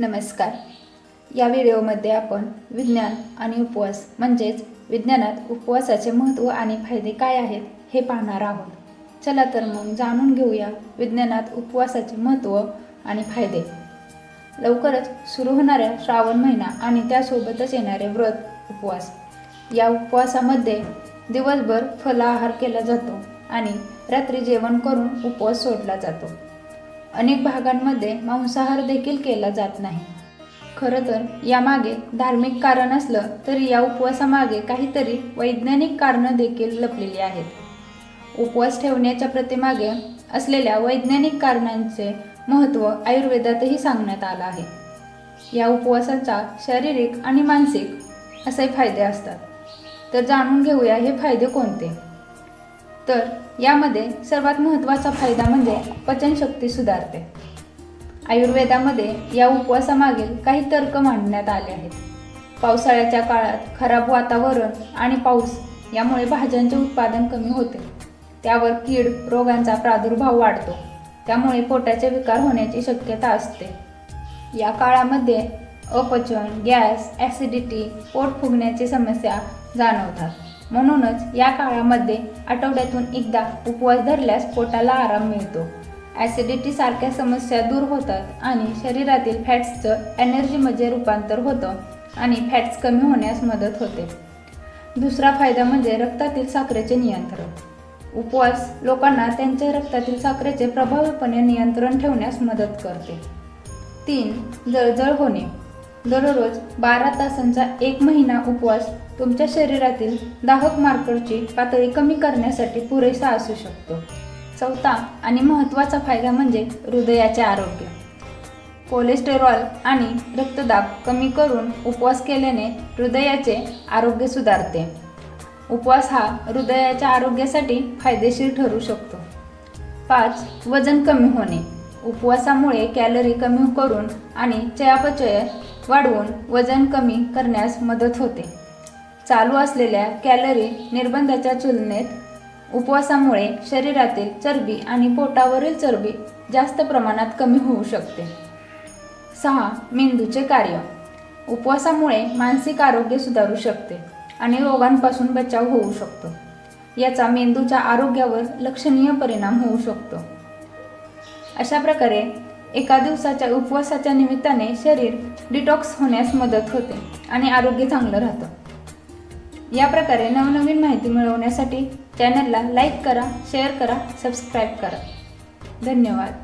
नमस्कार. या व्हिडिओमध्ये आपण विज्ञान आणि उपवास म्हणजेच विज्ञानात उपवासाचे महत्त्व आणि फायदे काय आहेत हे पाहणार आहोत. चला तर मग जाणून घेऊया विज्ञानात उपवासाचे महत्त्व आणि फायदे. लवकरच सुरू होणाऱ्या श्रावण महिना आणि त्यासोबतच येणारे व्रत उपवास. या उपवासामध्ये दिवसभर फलाहार केला जातो आणि रात्री जेवण करून उपवास सोडला जातो. अनेक भागांमध्ये मांसाहार देखील केला जात नाही. खरं तर यामागे धार्मिक कारण असलं तरी या उपवासामागे काहीतरी वैज्ञानिक कारणं देखील लपलेली आहेत. उपवास ठेवण्याच्या प्रतिमागे असलेल्या वैज्ञानिक कारणांचे महत्त्व आयुर्वेदातही सांगण्यात आलं आहे. या उपवासाचा शारीरिक आणि मानसिक असे फायदे असतात. तर जाणून घेऊया हे फायदे कोणते? तर यामध्ये सर्वात महत्त्वाचा फायदा म्हणजे पचनशक्ती सुधारते. आयुर्वेदामध्ये या उपवासामागील काही तर्क मांडण्यात आले आहेत. पावसाळ्याच्या काळात खराब वातावरण आणि पाऊस यामुळे भाज्यांचे उत्पादन कमी होते. त्यावर कीड रोगांचा प्रादुर्भाव वाढतो. त्यामुळे पोटाचे विकार होण्याची शक्यता असते. या काळामध्ये अपचन गॅस ॲसिडिटी पोट फुगण्याची समस्या जाणवतात. म्हणूनच या काळामध्ये आठवड्यातून एकदा उपवास धरल्यास पोटाला आराम मिळतो. ॲसिडिटी सारख्या समस्या दूर होतात आणि शरीरातील फॅट्सचं एनर्जीमध्ये रूपांतर होतं आणि फॅट्स कमी होण्यास मदत होते. दुसरा फायदा म्हणजे रक्तातील साखरेचे नियंत्रण. उपवास लोकांना त्यांच्या रक्तातील साखरेचे प्रभावीपणे नियंत्रण ठेवण्यास मदत करते. तीन जळजळ होणे. दररोज बारा तासांचा एक महिना उपवास तुमच्या शरीरातील दाहक मार्करची पातळी कमी करण्यासाठी पुरेसा असू शकतो. चौथा आणि महत्त्वाचा फायदा म्हणजे हृदयाचे आरोग्य. कोलेस्टेरॉल आणि रक्तदाब कमी करून उपवास केल्याने हृदयाचे आरोग्य सुधारते. उपवास हा हृदयाच्या आरोग्यासाठी फायदेशीर ठरू शकतो. पाच वजन कमी होणे. उपवासामुळे कॅलरी कमी करून आणि चयापचय वाढवून वजन कमी करण्यास मदत होते. चालू असलेल्या कॅलरी निर्बंधाच्या तुलनेत उपवासामुळे शरीरातील चरबी आणि पोटावरील चरबी जास्त प्रमाणात कमी होऊ शकते. सहा मेंदूचे कार्य. उपवासामुळे मानसिक आरोग्य सुधारू शकते आणि रोगांपासून बचाव होऊ शकतो. याचा मेंदूच्या आरोग्यावर लक्षणीय परिणाम होऊ शकतो. अशा प्रकारे एका दिवसाच्या उपवासाच्या निमित्ताने शरीर डिटॉक्स होण्यास मदत होते आणि आरोग्य चांगलं राहतं. या प्रकारे नवनवीन माहिती मिळवण्यासाठी चॅनलला लाईक करा शेअर करा सबस्क्राईब करा. धन्यवाद.